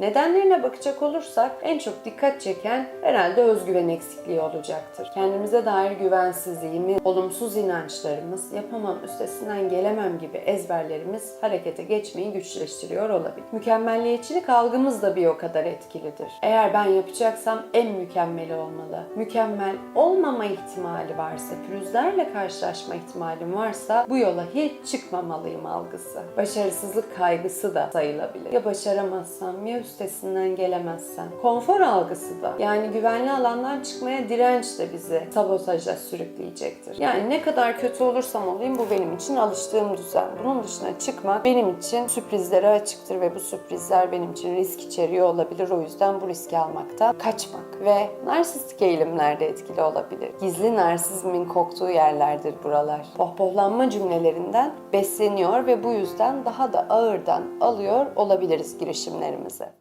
Nedenlerine bakacak olursak en çok dikkat çeken herhalde özgüven eksikliği olacaktır. Kendimize dair güvensizliğimiz, olumsuz inançlarımız, yapamam, üstesinden gelemem gibi ezberlerimiz harekete geçmeyi güçleştiriyor olabilir. Mükemmelliyetçilik algımız da bir o kadar etkilidir. Eğer ben yapacaksam en mükemmeli olmalı. Mükemmel olmama ihtimali varsa, pürüzlerle karşılaşma ihtimalim varsa bu yola hiç çıkmamalıyım algısı. Başarısızlık kaygısı da sayılabilir. Ya başaramazsam ya üstesinden gelemezsem. Konfor algısı da. Yani güvenli alandan çıkmaya direnç de bizi sabotaja sürükleyecektir. Yani ne kadar kötü olursam olayım bu benim için alıştığım düzen. Bunun dışına çıkmak benim için sürprizlere açıktır ve bu sürprizler benim için risk içeriyor olabilir. O yüzden bu riski almaktan kaçmak ve narsistik eğilimlerde etkili olabilir. Gizli narsizmin koktuğu yerlerdir buralar. Pohpohlanma cümlelerinden besleniyor ve bu yüzden daha da ağırdan alıyor olabiliriz girişimlerimize.